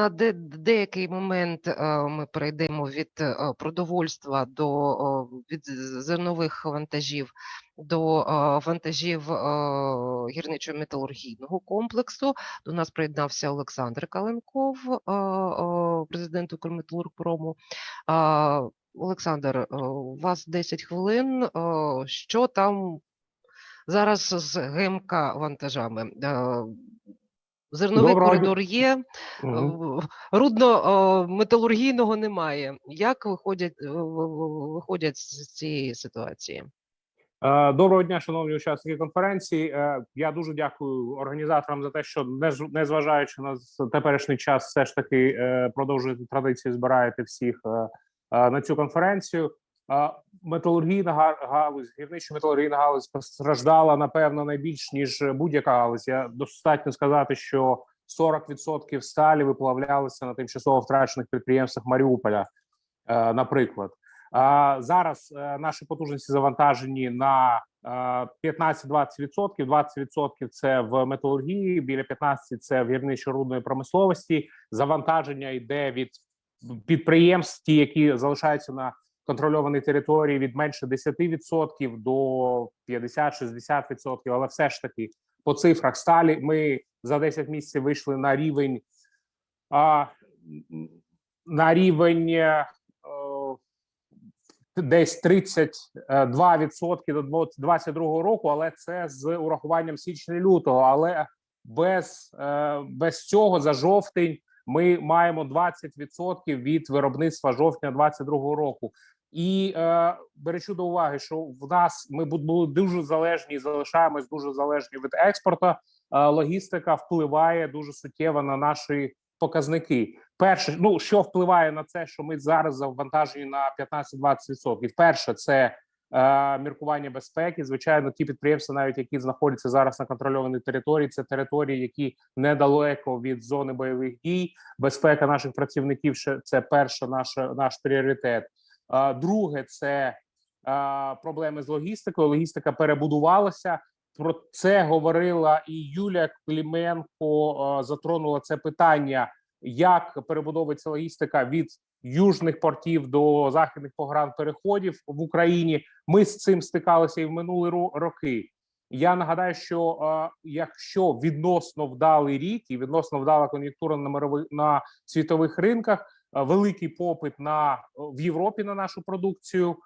на де, деякий момент е, ми перейдемо від е, продовольства до е, від зернових вантажів до вантажів гірничо-металургійного комплексу. До нас приєднався Олександр Каленков, президент Укрметалургпрому. Олександр, у вас 10 хвилин. Що там зараз з ГМК вантажами? Е, Зерновий дня. коридор є, Мгм. рудно-металургійного немає. Як виходять, е, виходять з цієї ситуації? Е, Доброго дня, шановні учасники конференції. Е, Я дуже дякую організаторам за те, що не незважаючи на теперішній час, все ж таки е, продовжуєте традицію, збираєте всіх е, е, на цю конференцію. Е, Металургійна га- галузь, гірничо-металургійна галузь постраждала напевно найбільш ніж будь-яка галузь. Я достатньо сказати, що 40% сталі виплавлялися на тимчасово втрачених підприємствах Маріуполя, е, наприклад. Зараз е, наші потужності завантажені на е, 15-20%. 20% це в металургії, біля 15% це в гірничо-рудної промисловості. Завантаження йде від підприємств, які залишаються на контрольованій території від менше 10% до 50-60%. Але все ж таки по цифрах сталі ми за 10 місяців вийшли на рівень а, на рівень. е, десь 32% до 2022 року, але це з урахуванням січня-лютого. Але без, е, без цього за жовтень ми маємо 20% від виробництва жовтня 2022 року. І е, беручи до уваги, що в нас ми бу- були дуже залежні і залишаємось дуже залежні від експорту. е, логістика впливає дуже суттєво на наші показники. Перше, ну що впливає на це, що ми зараз завантажені на 15-20%. Перше, це е, міркування безпеки. Звичайно, ті підприємства, навіть які знаходяться зараз на контрольованій території, це території, які недалеко від зони бойових дій. Безпека наших працівників ще це перше наше наш пріоритет. Друге, це проблеми з логістикою. Логістика перебудувалася. Про це говорила і Юлія Кліменко. затронула це питання як перебудовується логістика від южних портів до західних погранпереходів в Україні. Ми з цим стикалися і в минулі роки. Я нагадаю, що якщо відносно вдалий рік і відносно вдала кон'юнктура на мирових на світових ринках, великий попит на в Європі на нашу продукцію,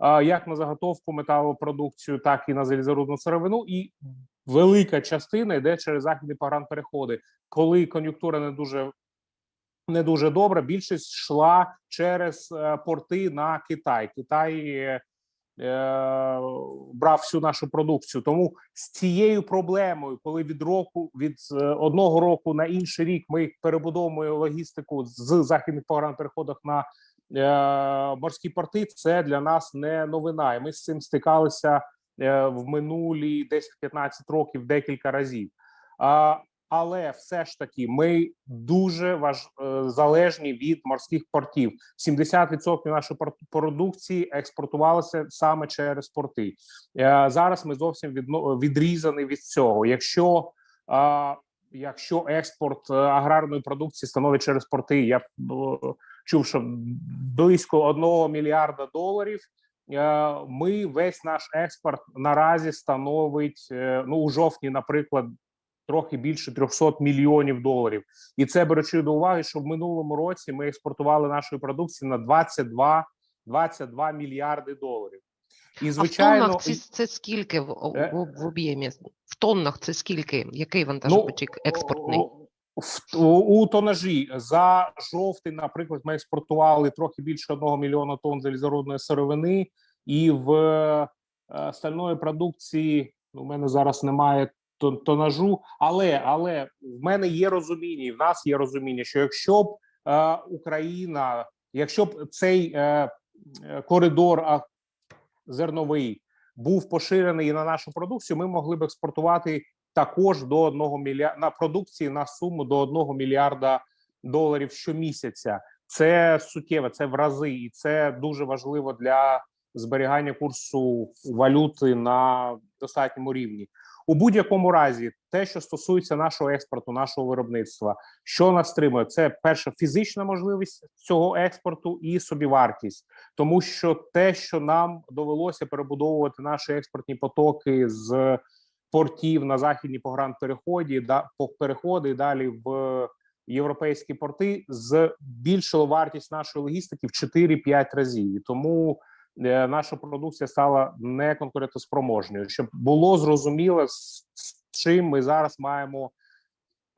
е, як на заготовку металопродукцію, так і на залізорудну сировину, і велика частина йде через західні погранпереходи. Коли кон'юнктура не дуже не дуже добра, Більшість йшла через е, порти на Китай. Китай е, е, брав всю нашу продукцію. Тому з цією проблемою, коли від року від е, одного року на інший рік ми перебудовуємо логістику з західних погранпереходах на е, морські порти, це для нас не новина. І ми з цим стикалися е, в минулі 10-15 років декілька разів. Але все ж таки ми дуже важ... е, залежні від морських портів. 70% нашої продукції експортувалося саме через порти. Е, Зараз ми зовсім відрізані від цього. Якщо якщо експорт е, аграрної продукції становить через порти, я чув, що близько 1 мільярда доларів. Ми весь наш експорт наразі становить ну у жовтні, наприклад, трохи більше 300 мільйонів доларів. І це беручи до уваги, що в минулому році ми експортували нашої продукції на 22, 22 мільярди доларів. І а в звичайно, тоннах це, це скільки в, Е. в, в об'ємі? В тоннах це скільки? Який вантажопотік експортний? Ну, В, у, тонажі за жовтень, наприклад, ми експортували трохи більше одного мільйона тонн залізорудної сировини, і в е, стальної продукції ну, у мене зараз немає тонажу, але але в мене є розуміння, і в нас є розуміння, що якщо б е, Україна, якщо б цей е, е, коридор а, зерновий був поширений на нашу продукцію, ми могли б експортувати також до 1 мільярда на продукції на суму до 1 мільярда доларів щомісяця. Це суттєво, це в рази, і це дуже важливо для зберігання курсу валюти на достатньому рівні. У будь-якому разі, те, що стосується нашого експорту, нашого виробництва, що нас стримує, це перша фізична можливість цього експорту і собівартість, тому що те, що нам довелося перебудовувати наші експортні потоки з портів на західні погранпереході, да по переходи далі в європейські порти, збільшило вартість нашої логістики в 4-5 разів. І тому наша продукція стала неконкурентоспроможною, щоб було зрозуміло, з, чим ми зараз маємо,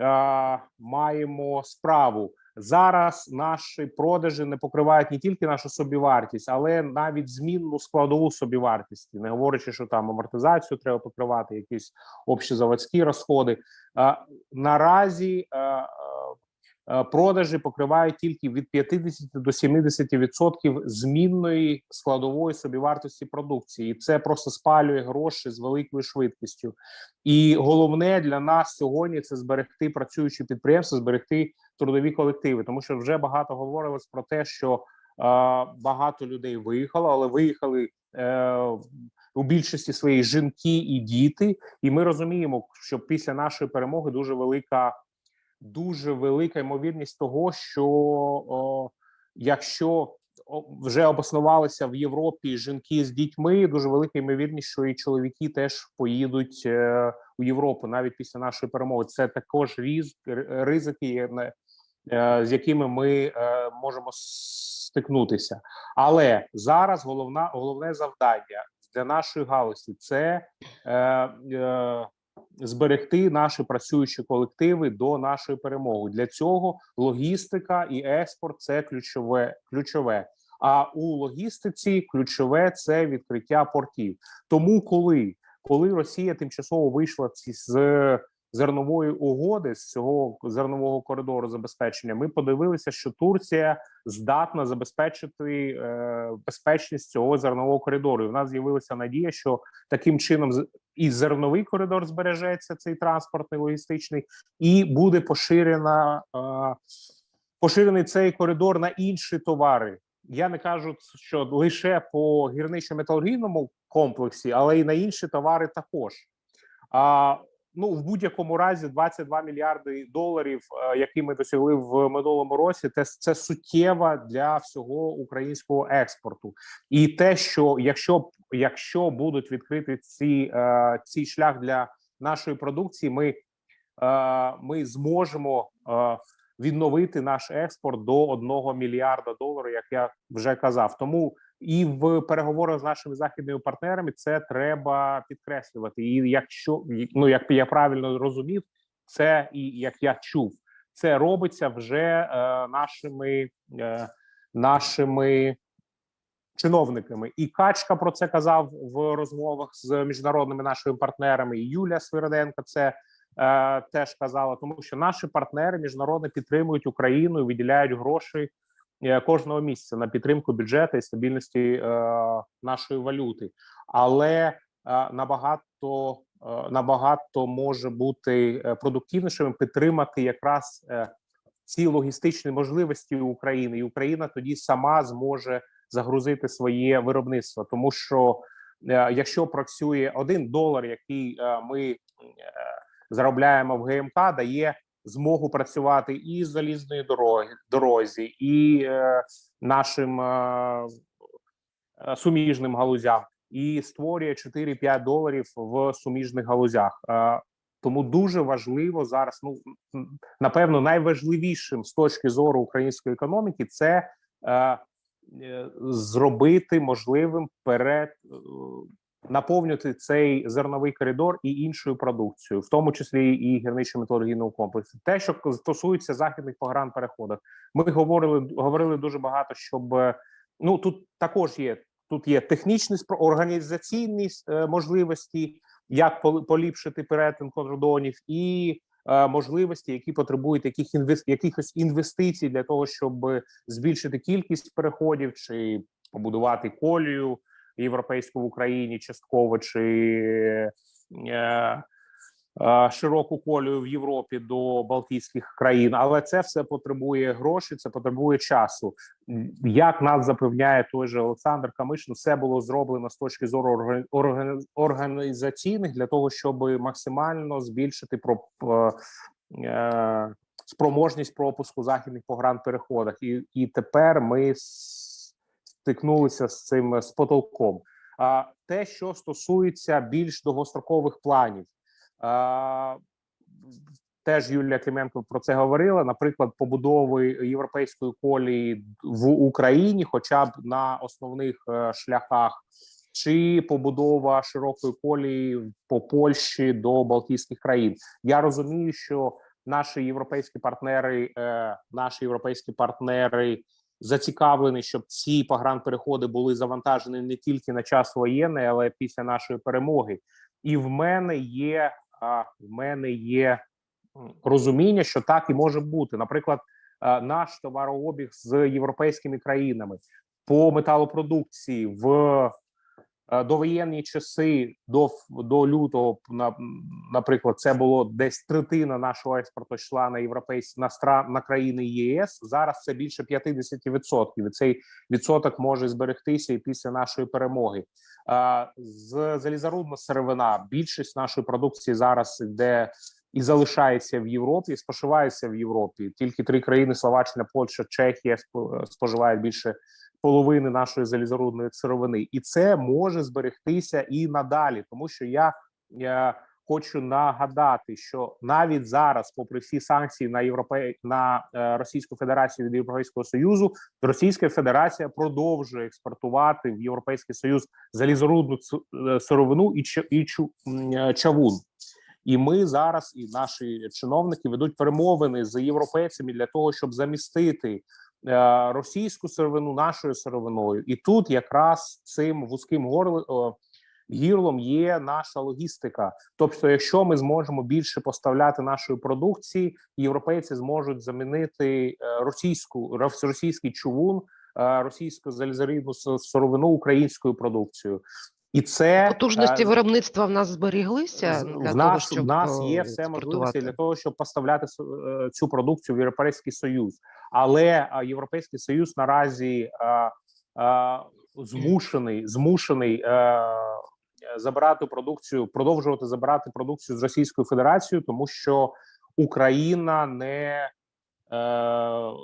е, маємо справу. Зараз наші продажі не покривають не тільки нашу собівартість, але навіть змінну складову собівартості, не говорячи, що там амортизацію треба покривати, якісь общезаводські розходи. Е, наразі е, е, е, продажі покривають тільки від 50 до 70% змінної складової собівартості продукції, і це просто спалює гроші з великою швидкістю. І головне для нас сьогодні це зберегти працюючі підприємства, зберегти трудові колективи, тому що вже багато говорилось про те, що е, багато людей виїхало, але виїхали е, у більшості своїй жінки і діти. І ми розуміємо, що після нашої перемоги дуже велика, дуже велика ймовірність того, що о, якщо вже обоснувалися в Європі жінки з дітьми, дуже велика ймовірність, що і чоловіки теж поїдуть е, у Європу навіть після нашої перемоги. Це також різ, ризики, е, е, з якими ми е, можемо стикнутися. Але зараз головна головне завдання для нашої галузі це е, е, зберегти наші працюючі колективи до нашої перемоги. Для цього логістика і експорт це ключове. ключове. А у логістиці ключове це відкриття портів. Тому, коли коли Росія тимчасово вийшла з зернової угоди з цього зернового коридору забезпечення, ми подивилися, що Турція здатна забезпечити е, безпечність цього зернового коридору. І в нас з'явилася надія, що таким чином і зерновий коридор збережеться цей транспортний логістичний, і буде поширена е, поширений цей коридор на інші товари. Я не кажу, що лише по гірничо-металургійному комплексі, але й на інші товари також. А ну в будь-якому разі 22 мільярди доларів, е, які ми досягли в минулому році, це, це суттєва для всього українського експорту. І те, що якщо якщо будуть відкриті ці е, цей шлях для нашої продукції, ми, е, ми зможемо відновити наш експорт до 1 мільярда доларів, як я вже казав. Тому і в переговорах з нашими західними партнерами це треба підкреслювати. І якщо ну як я правильно розумів, це і як я чув, це робиться вже е, нашими е, нашими чиновниками. І Качка про це казав в розмовах з міжнародними нашими партнерами. І Юлія Свириденко це е, теж казала, тому що наші партнери міжнародно підтримують Україну і виділяють гроші кожного місяця на підтримку бюджету і стабільності е, нашої валюти, але е, набагато е, набагато може бути е, продуктивнішим підтримати якраз е, ці логістичні можливості України, і Україна тоді сама зможе загрузити своє виробництво, тому що е, якщо працює один долар, який е, ми е, заробляємо в ГМК, дає змогу працювати і залізної дороги дорозі, і е, нашим е, е, суміжним галузям, і створює 4-5 доларів в суміжних галузях. Е, тому дуже важливо зараз. Ну напевно, найважливішим з точки зору української економіки це е, е, зробити можливим перед е, наповнювати цей зерновий коридор і іншою продукцією, в тому числі і гірничо-металургійного комплексу. Те, що стосується західних погранпереходів, ми говорили говорили дуже багато, щоб е, ну тут також є. Тут є технічні організаційні е, можливості, як пол- поліпшити перетин кордонів, і е, можливості, які потребують яких інвес- якихось інвестицій для того, щоб збільшити кількість переходів чи побудувати колію європейську в Україні частково, чи е, е, широку колію в Європі до Балтійських країн, але це все потребує грошей, це потребує часу. Як нас запевняє той же Олександр Камишин, все було зроблено з точки зору органі- органі- організаційних для того, щоб максимально збільшити про е, е, спроможність пропуску західних погранпереходах. І, і тепер ми стикнулися з цим з потолком. А те, що стосується більш довгострокових планів, а, теж Юлія Клименко про це говорила. Наприклад, побудови європейської колії в Україні, хоча б на основних е, шляхах, чи побудова широкої колії по Польщі до Балтійських країн. Я розумію, що наші європейські партнери, е, наші європейські партнери зацікавлені, щоб ці погранпереходи були завантажені не тільки на час воєнний, але після нашої перемоги. І в мене є в мене є розуміння, що так і може бути. Наприклад, наш товарообіг з європейськими країнами по металопродукції в довоєнні часи до до лютого, на, наприклад, це було десь третина нашого експорту йшла на європейські на стра на країни ЄС. Зараз це більше 50%. І цей відсоток може зберегтися і після нашої перемоги. А, з залізорудна сировина більшість нашої продукції зараз йде і залишається в Європі, і споживається в Європі. Тільки три країни: Словаччина, Польща, Чехія спо- споживають більше половини нашої залізорудної сировини, і це може зберегтися і надалі, тому що я, я хочу нагадати, що навіть зараз, попри всі санкції на європе на е, Російську Федерацію від Європейського союзу, Російська Федерація продовжує експортувати в Європейський Союз залізорудну е, сировину і і е, чавун. І ми зараз, і наші чиновники ведуть перемовини з європейцями для того, щоб замістити е, російську сировину нашою сировиною. І тут якраз цим вузьким горли, гірлом є наша логістика. Тобто, якщо ми зможемо більше поставляти нашої продукції, європейці зможуть замінити е, російську рос- російський чувун, е, російську залізорідну сировину українською продукцією. І це Потужності е, виробництва в нас зберіглися для в того, нас щоб в нас є е, все можливості для того, щоб поставляти е, цю продукцію в Європейський Союз, але Європейський Союз наразі а, а, змушений змушений е, забирати продукцію, продовжувати забирати продукцію з Російською Федерацією, тому що Україна не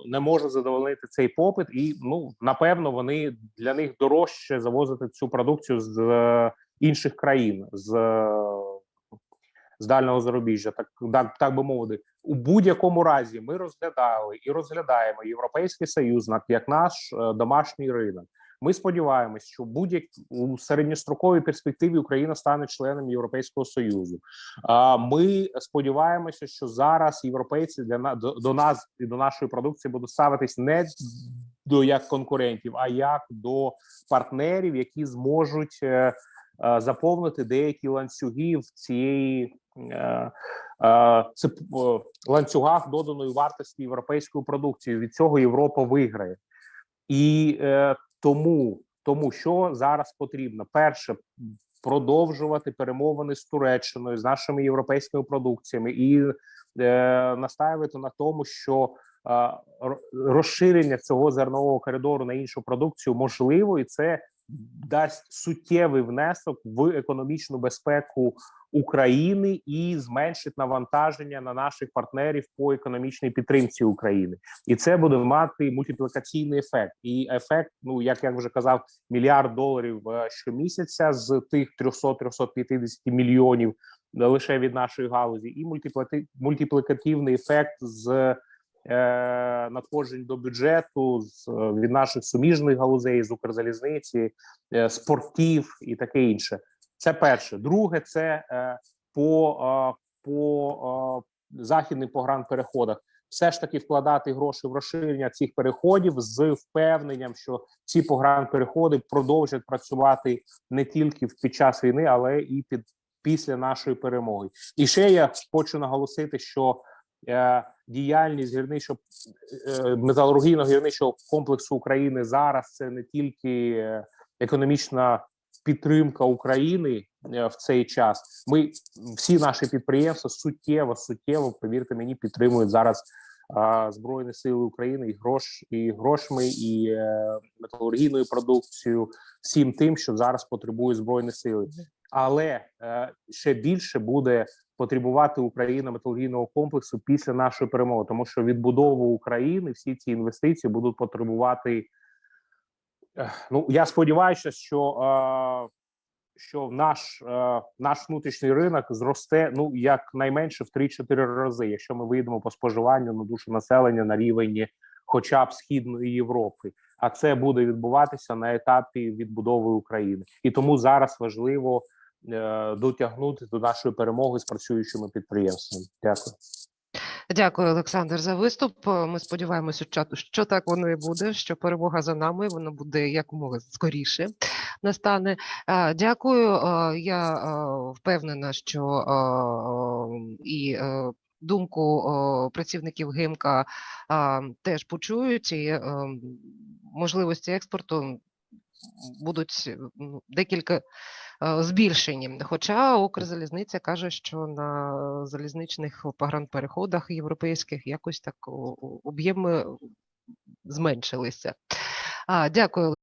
не може задовольнити цей попит, і ну напевно вони для них дорожче завозити цю продукцію з е, інших країн з, е, з дальнього зарубіжжя, так, так, так би мовити. У будь-якому разі ми розглядали і розглядаємо Європейський Союз як наш е, домашній ринок. Ми сподіваємось, що будь-як у середньостроковій перспективі Україна стане членом Європейського союзу. А ми сподіваємося, що зараз європейці для до, нас і до нашої продукції будуть ставитись не до як конкурентів, а як до партнерів, які зможуть е, е, заповнити деякі ланцюги в цієї е, е, е, ланцюгах доданої вартості європейської продукції. Від цього Європа виграє. І тому, тому що зараз потрібно перше продовжувати перемовини з Туреччиною з нашими європейськими продукціями і е, настаивати на тому, що е, розширення цього зернового коридору на іншу продукцію можливо, і це дасть суттєвий внесок в економічну безпеку України і зменшить навантаження на наших партнерів по економічній підтримці України, і це буде мати мультиплікаційний ефект. І ефект, ну як я вже казав, мільярд доларів е, щомісяця з тих 300-350 мільйонів е, лише від нашої галузі, і мультиплікативний ефект з надходжень до бюджету з е, від наших суміжних галузей з Укрзалізниці, е, з портів і таке інше. Це перше. Друге, це е, по, е, по е, західним погранпереходах. Все ж таки вкладати гроші в розширення цих переходів з впевненням, що ці погранпереходи продовжать працювати не тільки під час війни, але і під після нашої перемоги. І ще я хочу наголосити, що е, діяльність гірничого е, металургійно-гірничого комплексу України зараз це не тільки е, економічна підтримка України е, в цей час. Ми всі наші підприємства суттєво, суттєво, повірте мені, підтримують зараз Збройні Сили України і грош, і грошми, і е, металургійною продукцією, всім тим, що зараз потребує збройні сили. Але е, ще більше буде потребувати Україна металургійного комплексу після нашої перемоги, тому що відбудову України всі ці інвестиції будуть потребувати. е, Ну я сподіваюся, що, е, що наш, е, наш внутрішній ринок зросте ну якнайменше в 3-4 рази, якщо ми вийдемо по споживанню на душу населення на рівень хоча б східної Європи. А це буде відбуватися на етапі відбудови України, і тому зараз важливо дотягнути до нашої перемоги з працюючими підприємствами. Дякую. Дякую, Олександр, за виступ. Е, Ми сподіваємося, що, так воно і буде, що перемога за нами, вона буде якомога скоріше настане. Е, Дякую. Е, Я е, впевнена, що е, е, і е, думку е, працівників ГИМКа е, теж почують, і е, можливості експорту будуть е, декілька е, збільшені. Хоча Укрзалізниця каже, що на залізничних погранпереходах європейських якось так об'єми зменшилися. А, Дякую.